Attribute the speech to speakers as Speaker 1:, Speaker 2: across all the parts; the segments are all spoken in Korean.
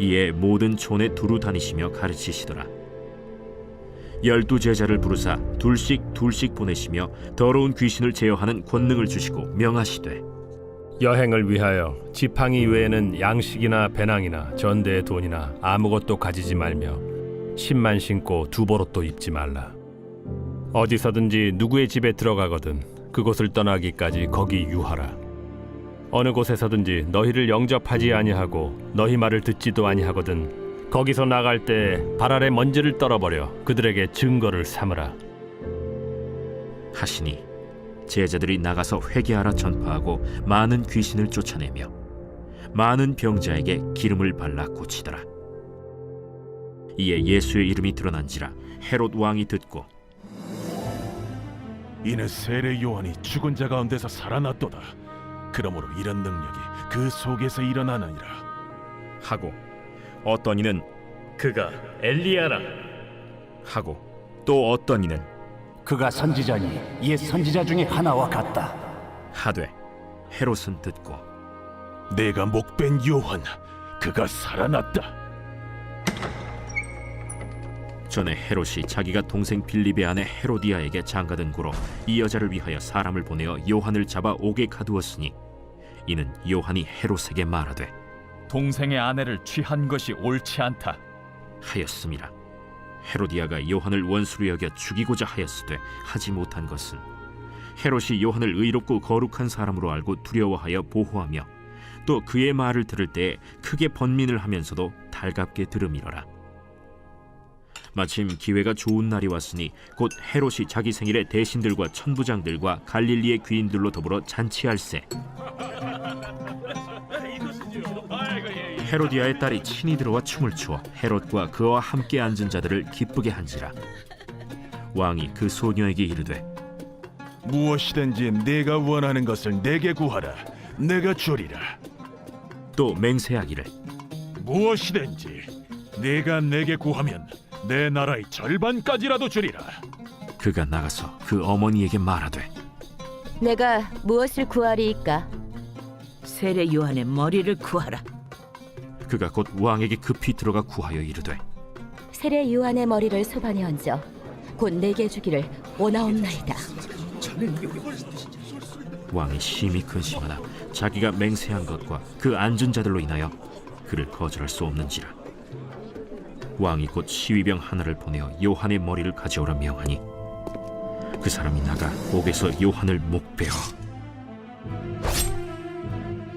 Speaker 1: 이에 모든 촌에 두루 다니시며 가르치시더라 열두 제자를 부르사 둘씩 둘씩 보내시며 더러운 귀신을 제어하는 권능을 주시고 명하시되
Speaker 2: 여행을 위하여 지팡이 외에는 양식이나 배낭이나 전대의 돈이나 아무것도 가지지 말며 신만 신고 두 버릇도 입지 말라. 어디서든지 누구의 집에 들어가거든 그곳을 떠나기까지 거기 유하라. 어느 곳에서든지 너희를 영접하지 아니하고 너희 말을 듣지도 아니하거든 거기서 나갈 때 발 아래 먼지를 떨어버려 그들에게 증거를 삼으라.
Speaker 1: 하시니 제자들이 나가서 회개하라 전파하고 많은 귀신을 쫓아내며 많은 병자에게 기름을 발라 고치더라. 이에 예수의 이름이 드러난지라 헤롯 왕이 듣고
Speaker 3: 이는 세례 요한이 죽은 자 가운데서 살아났도다. 그러므로 이런 능력이 그 속에서 일어나느니라.
Speaker 1: 하고 어떤 이는
Speaker 2: 그가 엘리야라.
Speaker 1: 하고 또 어떤 이는
Speaker 4: 그가 선지자니 옛 선지자 중에 하나와 같다.
Speaker 1: 하되 헤롯은 듣고
Speaker 3: 내가 목벤 요한, 그가 살아났다.
Speaker 1: 전에 헤롯이 자기가 동생 빌립의 아내 헤로디아에게 장가든 고로 이 여자를 위하여 사람을 보내어 요한을 잡아 옥에 가두었으니 이는 요한이 헤롯에게 말하되
Speaker 5: 동생의 아내를 취한 것이 옳지 않다.
Speaker 1: 하였음이라 헤로디아가 요한을 원수로 여겨 죽이고자 하였으되 하지 못한 것은 헤롯이 요한을 의롭고 거룩한 사람으로 알고 두려워하여 보호하며 또 그의 말을 들을 때에 크게 번민을 하면서도 달갑게 들음이러라 마침 기회가 좋은 날이 왔으니 곧 헤롯이 자기 생일에 대신들과 천부장들과 갈릴리의 귀인들로 더불어 잔치할세 헤로디아의 딸이 친히 들어와 춤을 추어 헤롯과 그와 함께 앉은 자들을 기쁘게 한지라 왕이 그 소녀에게 이르되
Speaker 3: 무엇이든지 내가 원하는 것을 내게 구하라. 내가 주리라.
Speaker 1: 또 맹세하기를
Speaker 3: 무엇이든지 내가 내게 구하면 내 나라의 절반까지라도 주리라.
Speaker 1: 그가 나가서 그 어머니에게 말하되
Speaker 6: 내가 무엇을 구하리이까?
Speaker 7: 세례 요한의 머리를 구하라.
Speaker 1: 그가 곧 왕에게 급히 들어가 구하여 이르되
Speaker 6: 세례 요한의 머리를 소반에 얹어 곧 내게 주기를 원하옵나이다.
Speaker 1: 왕이 심히 근심하나 자기가 맹세한 것과 그 앉은 자들로 인하여 그를 거절할 수 없는지라 왕이 곧 시위병 하나를 보내어 요한의 머리를 가져오라 명하니 그 사람이 나가 옥에서 요한을 목베어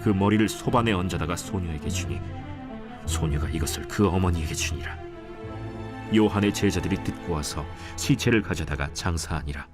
Speaker 1: 그 머리를 소반에 얹어다가 소녀에게 주니 소녀가 이것을 그 어머니에게 주니라. 요한의 제자들이 듣고 와서 시체를 가져다가 장사하니라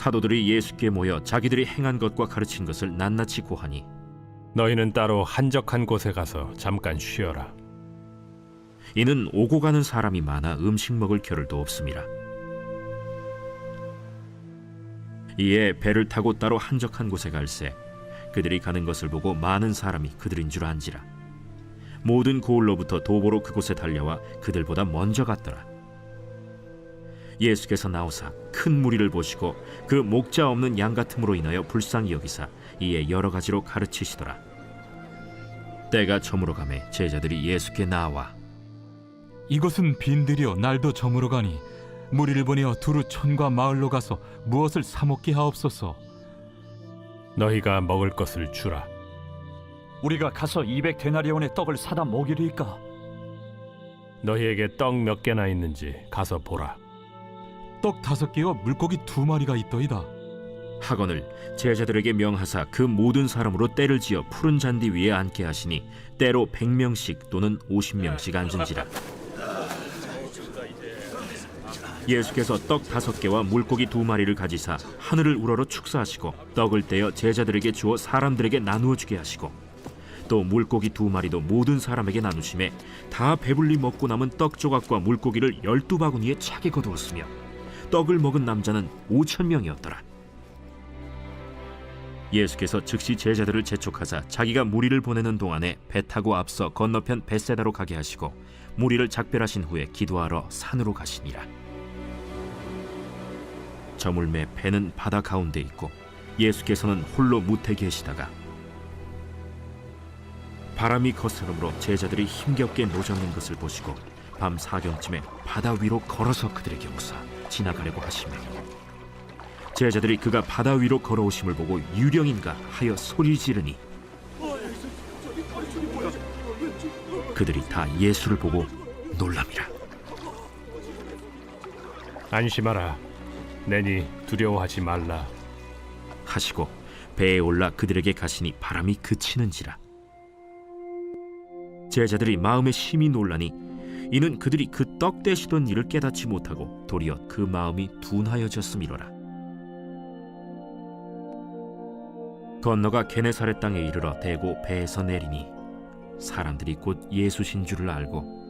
Speaker 1: 사도들이 예수께 모여 자기들이 행한 것과 가르친 것을 낱낱이 고하니
Speaker 2: 너희는 따로 한적한 곳에 가서 잠깐 쉬어라.
Speaker 1: 이는 오고 가는 사람이 많아 음식 먹을 겨를도 없습니다. 이에 배를 타고 따로 한적한 곳에 갈새 그들이 가는 것을 보고 많은 사람이 그들인 줄 안지라 모든 고을로부터 도보로 그곳에 달려와 그들보다 먼저 갔더라. 예수께서 나오사 큰 무리를 보시고 그 목자 없는 양 같음으로 인하여 불쌍히 여기사 이에 여러 가지로 가르치시더라. 때가 저물어 가매 제자들이 예수께 나와
Speaker 5: 이것은 빈들이여 날도 저물어 가니 무리를 보내어 두루 촌과 마을로 가서 무엇을 사 먹게 하옵소서.
Speaker 2: 너희가 먹을 것을 주라.
Speaker 4: 우리가 가서 200 데나리온의 떡을 사다 먹이리까?
Speaker 2: 너희에게 떡 몇 개나 있는지 가서 보라.
Speaker 5: 떡 다섯 개와 물고기 두 마리가 있더이다.
Speaker 1: 하건을 제자들에게 명하사 그 모든 사람으로 때를 지어 푸른 잔디 위에 앉게 하시니 때로 백명씩 또는 오십 명씩 앉은지라 예수께서 떡 다섯 개와 물고기 두 마리를 가지사 하늘을 우러러 축사하시고 떡을 떼어 제자들에게 주어 사람들에게 나누어 주게 하시고 또 물고기 두 마리도 모든 사람에게 나누심에 다 배불리 먹고 남은 떡 조각과 물고기를 열두 바구니에 차게 거두었으며 떡을 먹은 남자는 오천 명이었더라 예수께서 즉시 제자들을 재촉하사 자기가 무리를 보내는 동안에 배 타고 앞서 건너편 벳세다로 가게 하시고 무리를 작별하신 후에 기도하러 산으로 가시니라. 저물매 배는 바다 가운데 있고 예수께서는 홀로 무태 계시다가 바람이 거스름으로 제자들이 힘겹게 노젓는 것을 보시고 밤 사경쯤에 바다 위로 걸어서 그들에게 오사 지나가려고 하시며 제자들이 그가 바다 위로 걸어오심을 보고 유령인가 하여 소리 지르니 그들이 다 예수를 보고 놀랍니다.
Speaker 2: 안심하라. 내니 두려워하지 말라.
Speaker 1: 하시고 배에 올라 그들에게 가시니 바람이 그치는지라 제자들이 마음에 심히 놀라니 이는 그들이 그 떡 대시던 일을 깨닫지 못하고 도리어 그 마음이 둔하여졌음이로라. 건너가 게네사렛 땅에 이르러 대고 배에서 내리니 사람들이 곧 예수신 줄을 알고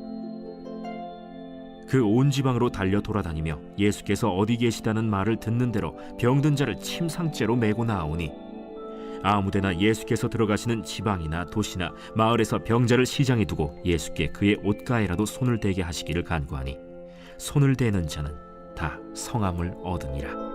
Speaker 1: 그 온 지방으로 달려 돌아다니며 예수께서 어디 계시다는 말을 듣는 대로 병든 자를 침상째로 메고 나오니 아무데나 예수께서 들어가시는 지방이나 도시나 마을에서 병자를 시장에 두고 예수께 그의 옷가에라도 손을 대게 하시기를 간구하니 손을 대는 자는 다 성함을 얻으니라